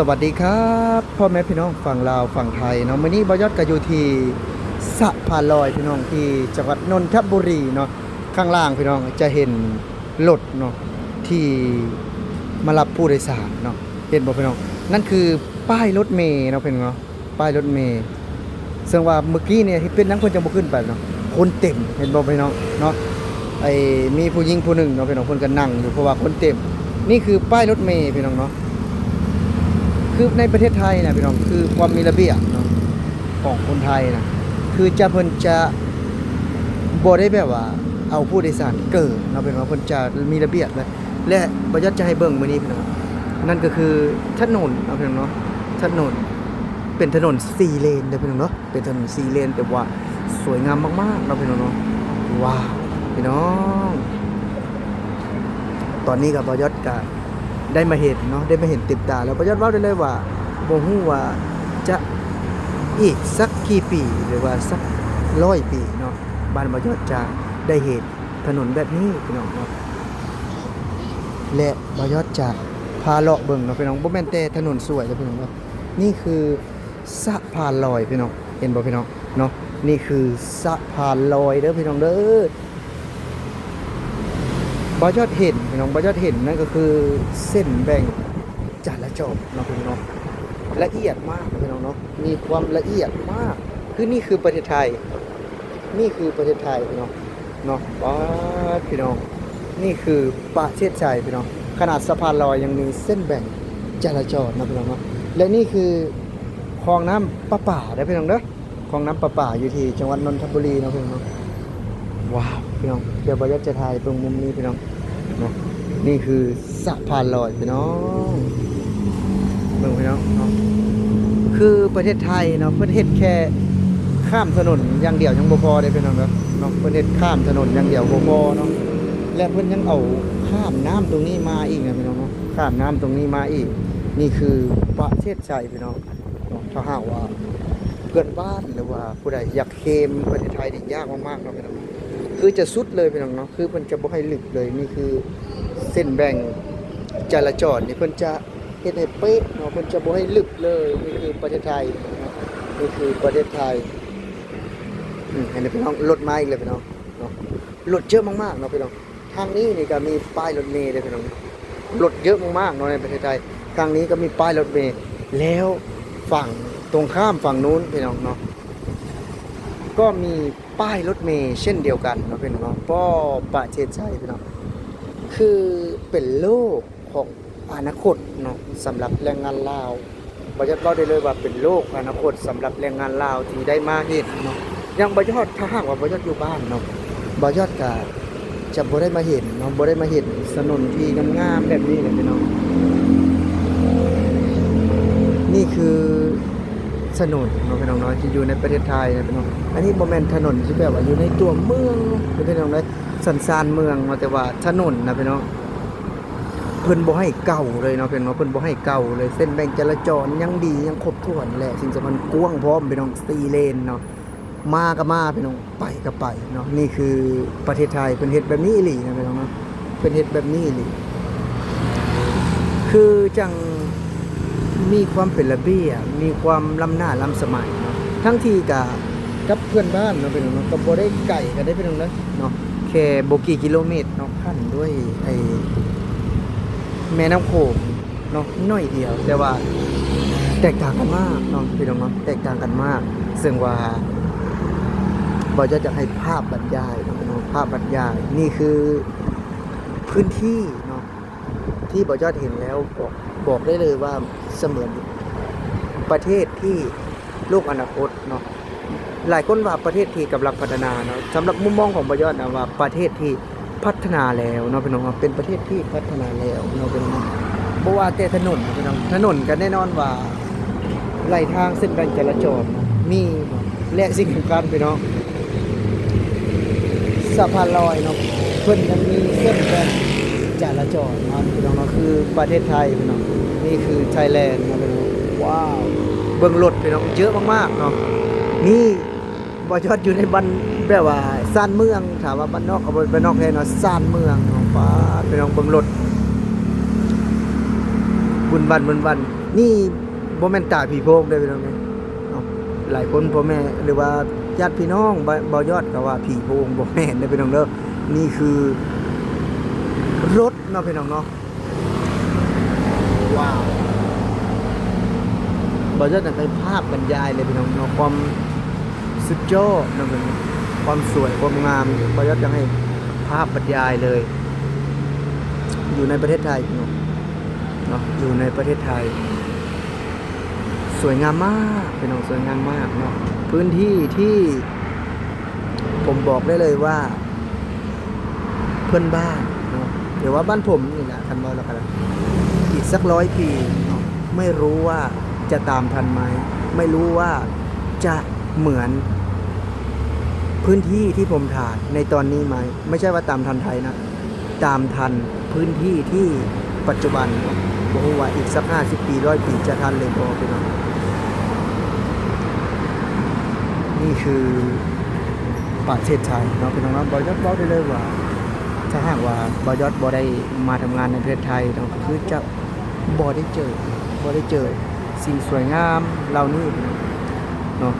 สวัสดีครับพ่อแม่พี่น้องฝั่งลาวฝั่งไทยเนาะมื้อนี้บอยอดก็อยู่ที่สะพานลอยพี่น้องที่จังหวัดนนทบุรีเนาะข้างล่างพี่น้องจะเห็นรถเนาะที่มารับผู้โดยสารเนาะเห็นบ่พี่น้องนั่นคือป้ายรถเมล์เนาะพี่น้องเนาะป้ายรถเมล์ซึ่งว่าเมื่อกี้เนี่ยที่เป็นนักคนจะบ่ขึ้นไปเนาะคนเต็มเห็นบ่พี่น้องเนาะไอ้มีผู้หญิงผู้หนึ่งเนาะพี่น้องเพิ่นก็นั่งอยู่เพราะว่าคนเต็ม นี่คือป้ายรถเมล์พี่น้องเนาะ คือในประเทศไทยนะพี่น้องคือความมีระเบียบเนาะของคนไทยนะคือจะเพิ่นจะบ่ได้แบบว่า เอาผู้โดยสารเกิดเนาเป็นว่าเพิ่นจะมีระเบียบเลยและบ่ยัดจะให้เบิ่งมื้อนี้พี่น้องนั่นก็คือถนนเนาะพี่น้องเนาะถนนเป็นถนนสี่เลนเด้อพี่น้องเนาะเป็นถนนสี่เลนแต่ว่าสวยงามมากๆเนาพี่น้องเนาะว้าวพี่น้อง ตอนนี้กับบอยศกับ ได้มาเห็นเนาะได้มาเห็นติดตา แล้วประยัดว่าได้เลยว่าบ่ฮู้ว่าจะอีกสักกี่ปีหรือว่าสักร้อยปีเนาะบ้านประยัดจะได้เห็นถนนแบบนี้พี่น้องเนาะและประยัดจะพาเลาะเบิ่งเนาะพี่น้องบ่แม่นแต่ถนนสวยเด้อพี่น้องเนาะนี่คือสะพานลอยพี่น้องเห็นบ่พี่น้องเนาะนี่คือสะพานลอยเด้อพี่น้องเด้อ บอยอดเห็นพี่น้องบอยอดเห็นนั่นก็คือเส้นแบ่งจราจรนะพี่น้องละเอียดมากพี่น้องเนาะมีความละเอียดมาก คือนี่คือประเทศไทย นี่คือประเทศไทยพี่น้องเนาะป๊าพี่น้องนี่คือประเทศไทยพี่น้องขนาดสะพานลอยยังมีเส้นแบ่งจราจรนะพี่น้องเนาะและนี่คือคลองน้ำประป่าได้พี่น้องเด้อคลองน้ำประป่าอยู่ที่จังหวัดนนทบุรีนะพี่น้องเนาะ ว้าวพี่น้องเดี๋ยวบอยากจะถ่ายตรงมุมนี้พี่น้องเนาะนี่คือสะพานลอยพี่น้องเบิ่งพี่น้องเนาะคือประเทศไทยเนาะประเทศแค่ข้ามถนนอย่างเดียวยังบ่พอได้พี่น้องเนาะเนาะประเทศข้ามถนนอย่างเดียวบ่พอเนาะและเพิ่นยังเอาข้ามน้ำตรงนี้มาอีกนะพี่น้องเนาะข้ามน้ำตรงนี้มาอีก นี่คือประเทศไทยพี่น้องเนาะถ้าหากว่าเพื่อนบ้านหรือว่าผู้ใดอยากเคมประเทศไทยนี่ยากมากๆเนาะพี่น้อง คือจะสุดเลยพี่น้องเนาะคือมันจะบ่ให้ลึกเลยนี่คือเส้นแบ่งจราจรนี่เพิ่นจะเฮ็ดให้เป๊ะเนาะเพิ่นจะบ่ให้ลึกเลยนี่คือประเทศไทยนะนี่คือประเทศไทยอืมเห็นไหมพี่น้องรถมาอีกเลยพี่น้องเนาะรถเยอะมากๆเนาะพี่น้องทางนี้นี่ก็มีป้ายรถเมล์เลยพี่น้องรถเยอะมากๆเนาะในประเทศไทยทางนี้ก็มีป้ายรถเมล์แล้วฝั่งตรงข้ามฝั่งนู้นพี่น้องเนาะ ก็มีป้ายรถเมย์เช่นเดียวกันนะพี่น้องเนาะป้อประเทศไทยพี่น้องคือเป็นโลกของอนาคตเนาะสำหรับแรงงานลาวบอยอดเล่าได้เลยว่าเป็นโลกอนาคตสำหรับแรงงานลาวที่ได้มาเห็นเนาะยังบอยอดถ้าหากว่าบอยอดอยู่บ้านเนาะบอยอดก็จะบ่ได้มาเห็นเนาะบ่ได้มาเห็นถนนที่งามๆแบบนี้เลยพี่น้องนี่คือ ถนนเนาะพี่น้องเนาะที่อยู่ในประเทศไทยนะพี่น้องอันนี้โมเมนถนนที่แบบว่าอยู่ในตัวเมืองนะพี่น้องเนาะสันซานเมืองเนาแต่ว่าถนนนะพี่น้องเพิ่นบ่ให้เก่าเลยเนาะพี่น้องเนาะเพิ่นบ่ให้เก่าเลยเส้นแบ่งจราจรยังดียังครบถ้วนแหละสิ่งสำคัญกว้างพร้อมพี่น้องสี่เลนเนาะมาก็มาพี่น้องไปก็ไปเนาะนี่คือประเทศไทยเพิ่นเฮ็ดแบบนี้อีหลีนะพี่น้องเนาะเพิ่นเฮ็ดแบบนี้อีหลีคือจัง มีความเป็นระเบียบมีความล้ำหน้าล้ำสมัยเนาะทั้งที่กับกับเพื่อนบ้านเนาะเป็นเนาะก็บ่ได้ไก่กันได้เป็นเนาะเนาะแค่โบกี่กิโลเมตรเนาะขั้นด้วยไอ้แม่น้ำโขงเนาะน้อยเดียว แต่ว่าแตกต่างกันมากเนาะพี่น้องเนาะแตกต่างกันมาก ซึ่งว่าบ่จะจะให้ภาพบรรยายเนาะภาพบรรยายนี่คือพื้นที่เนาะที่บอยอดเห็นแล้วบอก บอกได้เลยว่าเสมือนประเทศที่โลกอนาคตเนาะหลายคนว่าประเทศที่กำลังพัฒนาเนาะสำหรับมุมมองของบอยอดนะว่าประเทศที่พัฒนาแล้วเนาะพี่น้องเป็นประเทศที่พัฒนาแล้วเนาะพี่น้องเพราะว่าแต่ถนนพี่น้องถนนกันแน่นอนว่าไหลทางเส้นแบ่งจราจรมีและสิ่งสำคัญพี่น้องสะพานลอยเนาะเพิ่นยังมีเส้นแบ่ง จราจรนะพี่น้องเนาะคือประเทศไทยพี่น้องนี่คือไทยแลนด์นะพี่น้องว้าวเบิ่งรถพี่น้องเยอะมากๆเนาะนี่บ่ยอดอยู่ในบ้านแบบว่าซ่านเมืองถามว่าบ้านนอกกับบ้านนอกแท้เนาะซ่านเมืองเนาะป้าพี่น้องเบิ่งรถบุญบันบุญบันนี่บ่แมนตาผีโพงได้พี่น้องเอ้ยหลายคนพ่อแม่หรือว่าญาติพี่น้องบ่บ่ยอดก็ว่าผีโพงบ่แม่นเด้พี่น้องเด้อนี่คือ รถเนาะพี่น้องเนาะว้าวบ่ยอดนั่นเป็นภาพบรรยายเลยพี่น้องเนาะความสุดยอดเนาะพี่น้องความสวยความงามบ่ยอดจะให้ภาพบรรยายเลย อยู่ในประเทศไทยพี่น้องเนาะอยู่ในประเทศไทย สวยงามมากพี่น้องสวยงามมากเนาะพื้นที่ที่ผมบอกได้เลยว่า เพื่อนบ้าน เนาะเดี๋ยวว่าบ้านผมนี่แหละทันบอแล้วกันอีกสักร้อยปี ไม่รู้ว่าจะตามทันไหมไม่รู้ว่าจะเหมือนพื้นที่ที่ผมถ่ายในตอนนี้ไหม ไม่ใช่ว่าตามทันไทยนะ ตามทันพื้นที่ที่ปัจจุบันบอกว่าอีกสักห้าสิบปีร้อยปีจะทันเลยพอพี่น้องนี่คือประเทศไทยเนาะพี่น้องนาะบอยอดบอกได้เลยว่า ถ้าหากว่าบอยอดบอได้มาทำงานในประเทศไทยเนาะก็คือจะบอได้เจอบอได้เจอสิ่งสวยงามเหล่านี้เนาะ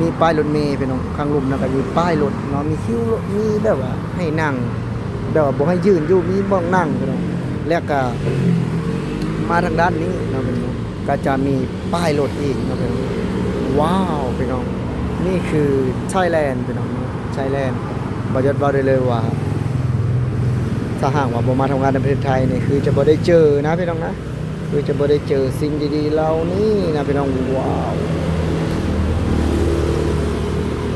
มีป้ายรถเมล์พี่น้องข้างลุมนะก็มีป้ายรถเนาะมีคิวมีแบบว่าให้นั่งแบบว่าบอกให้ยืนอยู่มีบ้องนั่งพี่น้องแล้วก็มาทางด้านนี้เนาะพี่น้องก็จะมีป้ายรถอีกเนาะพี่น้องว้าวพี่น้องนี่คือไทยแลนด์พี่น้องไทยแลนด์บอยอดบอกได้เลยว่า ถ้าหากว่าผมมาทำงานในประเทศไทยเนี่ยคือจะบ่ได้เจอนะพี่น้องนะ คือจะบ่ได้เจอสิ่งดีๆเหล่านี้นะพี่น้องว้าว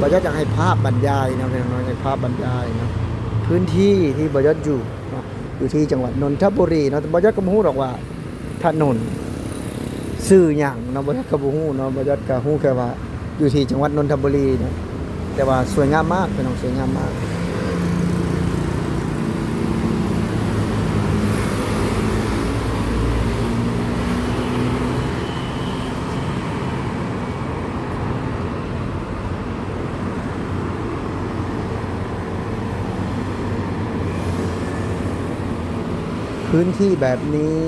บอยอดอยากให้ภาพบรรยายนะพี่น้องให้ภาพบรรยายนะพื้นที่ที่บอยศอยู่นะอยู่ที่จังหวัดนนทบุรีเนาะแต่บอยศก็มู้หรอกว่าถนนชื่อหยังเนาะบอยศก็บ่ฮู้เนาะบอยศก็ฮู้แค่ว่าอยู่ที่จังหวัดนนทบุรีเนาะแต่ว่าสวยงามมากเป็นของสวยงามมาก พื้นที่แบบนี้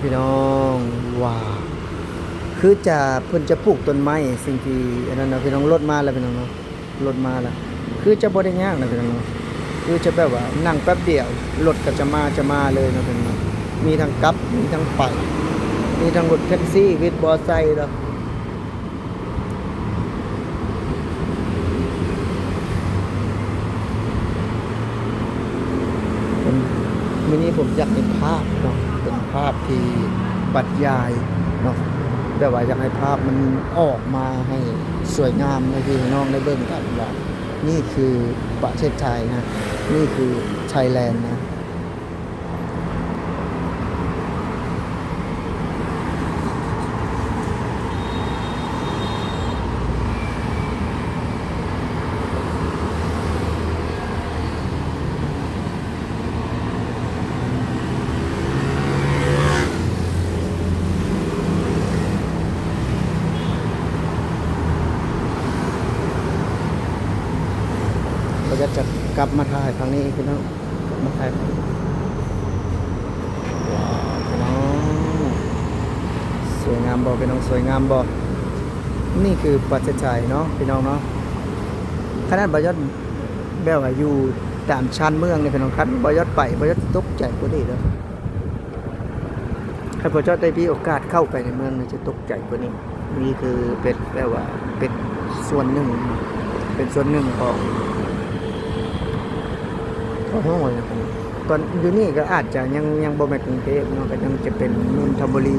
พี่น้องว้าวคือจะเพิ่นจะปลูกต้นไม้สิ่งที่อันนั้นนะพี่น้องรถมาแล้วพี่น้องเนาะรถมาแล้วคือจะบ่ได้ยากนะพี่น้องเนาะคือจะแบบว่านั่งแป๊บเดียวรถก็จะมาจะมาเลยนะพี่น้องมีทั้งกับมีทั้งไปมีทั้งรถแท็กซี่วิดบอไซค์เนาะผมมินี้ ผมอยากเป็นภาพเนาะเป็นภาพที่บรรยายเนาะแต่ว่าอยากให้ภาพมันออกมาให้สวยงามในพี่น้องได้เบิ่งกันว่านี่คือประเทศไทยนะ นี่คือไทยแลนด์นะ กลับมาถ่ายครั้งนี้พี่น้องกลับมาถ่ายว้าวพี่น้องสวยงามบ่พี่น้องสวยงามบ่นี่คือประเทศไทยเนาะพี่น้องเนาะขนาดบอยอดแบลว่าอยู่ตามชานเมืองเนี่ยพี่น้องครับบอยอดไปบอยอดตกใจกว่านี้เลยถ้าบอยอดได้มีโอกาสเข้าไปในเมืองจะตกใจกว่านี้นี่คือเป็นแปลว่าเป็นส่วนหนึ่ง เป็นส่วนหนึ่งของ โอ้โหตอนอยู่นี่ก็อาจจะยังยังบ่แม่นกรุงเทพเนาะก็ยังจะเป็นนนทบุรี